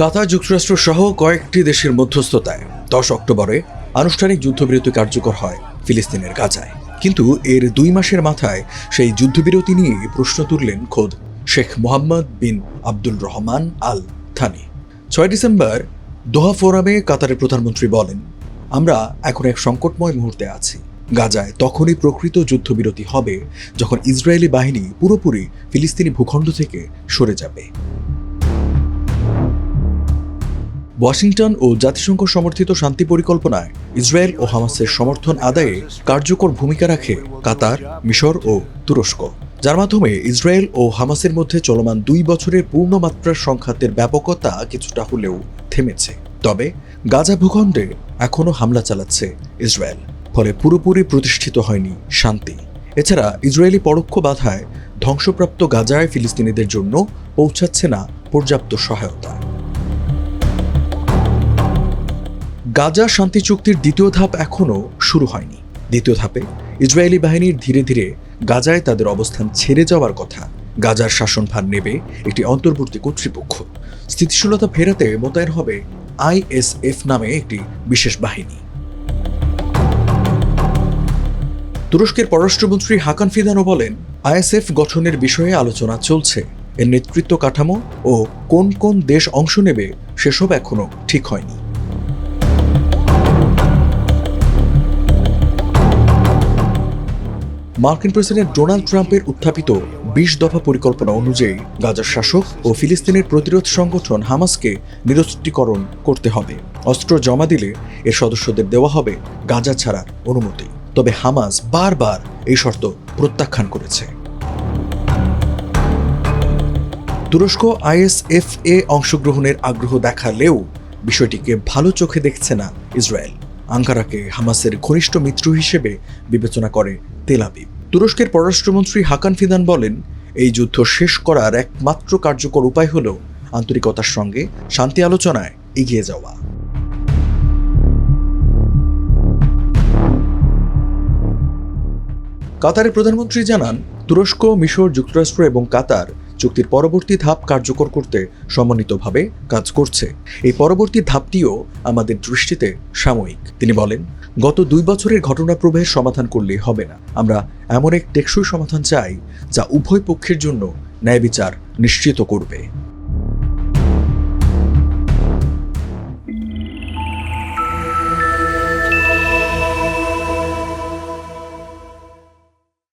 কাতার যুক্তরাষ্ট্র সহ কয়েকটি দেশের মধ্যস্থতায় দশ অক্টোবরে আনুষ্ঠানিক যুদ্ধবিরতি কার্যকর হয় ফিলিস্তিনের গাজায়। কিন্তু এর দুই মাসের মাথায় সেই যুদ্ধবিরতি নিয়ে প্রশ্ন তুললেন খোদ Sheikh Mohammed bin Abdul Rahman Al Thani. ছয় ডিসেম্বর দোহা ফোরামে কাতারের প্রধানমন্ত্রী বলেন, আমরা এখন এক সংকটময় মুহূর্তে আছি। গাজায় তখনই প্রকৃত যুদ্ধবিরতি হবে যখন ইসরায়েলি বাহিনী পুরোপুরি ফিলিস্তিনি ভূখণ্ড থেকে সরে যাবে। ওয়াশিংটন ও জাতিসংঘ সমর্থিত শান্তি পরিকল্পনায় ইসরায়েল ও হামাসের সমর্থন আদায়ে কার্যকর ভূমিকা রাখে কাতার, মিশর ও তুরস্ক। যার মাধ্যমে ইসরায়েল ও হামাসের মধ্যে চলমান দুই বছরের পূর্ণমাত্রার সংঘাতের ব্যাপকতা কিছুটা হলেও থেমেছে। তবে গাজা ভূখণ্ডে এখনও হামলা চালাচ্ছে ইসরায়েল। ফলে পুরোপুরি প্রতিষ্ঠিত হয়নি শান্তি। এছাড়া ইসরায়েলি পরোক্ষ বাধায় ধ্বংসপ্রাপ্ত গাজায় ফিলিস্তিনিদের জন্য পৌঁছাচ্ছে না পর্যাপ্ত সহায়তা। গাজা শান্তি চুক্তির দ্বিতীয় ধাপ এখনও শুরু হয়নি। দ্বিতীয় ধাপে ইসরায়েলি বাহিনীর ধীরে ধীরে গাজায় তাদের অবস্থান ছেড়ে যাওয়ার কথা। গাজার শাসনভার নেবে একটি অন্তর্বর্তী কর্তৃপক্ষ। স্থিতিশীলতা ফেরাতে মোতায়েন হবে আইএসএফ নামে একটি বিশেষ বাহিনী। তুরস্কের পররাষ্ট্রমন্ত্রী হাকান ফিদানো বলেন, আইএসএফ গঠনের বিষয়ে আলোচনা চলছে। এর নেতৃত্ব কাঠামো ও কোন কোন দেশ অংশ নেবে সেসব এখনও ঠিক হয়নি। মার্কিন প্রেসিডেন্ট ডোনাল্ড ট্রাম্পের উত্থাপিত বিশ দফা পরিকল্পনা অনুযায়ী গাজার শাসক ও ফিলিস্তিনের প্রতিরোধ সংগঠন হামাসকে নিরস্ত্রীকরণ করতে হবে। অস্ত্র জমা দিলে এর সদস্যদের দেওয়া হবে গাজা ছাড়ার অনুমতি। তবে হামাস বারবার এই শর্ত প্রত্যাখ্যান করেছে। তুরস্ক আইএসএফ এ অংশগ্রহণের আগ্রহ দেখালেও বিষয়টিকে ভালো চোখে দেখছে না ইসরায়েল। আঙ্কারাকে হামাসের ঘনিষ্ঠ মিত্র হিসেবে বিবেচনা করে তেল আবিব। তুরস্কের পররাষ্ট্রমন্ত্রী হাকান ফিদান বলেন, এই যুদ্ধ শেষ করার একমাত্র কার্যকর উপায় হল আন্তরিকতার সঙ্গে শান্তি আলোচনায় এগিয়ে যাওয়া। কাতারের প্রধানমন্ত্রী জানান, তুরস্ক, মিশর, যুক্তরাষ্ট্র এবং কাতার চুক্তির পরবর্তী ধাপ কার্যকর করতে সমন্বিতভাবে কাজ করছে। এই পরবর্তী ধাপটিও আমাদের দৃষ্টিতে সাময়িক। তিনি বলেন, গত দুই বছরের ঘটনা প্রবাহের সমাধান করলেই হবে না। আমরা এমন এক টেকসই সমাধান চাই, যা উভয় পক্ষের জন্য ন্যায় বিচার নিশ্চিত করবে।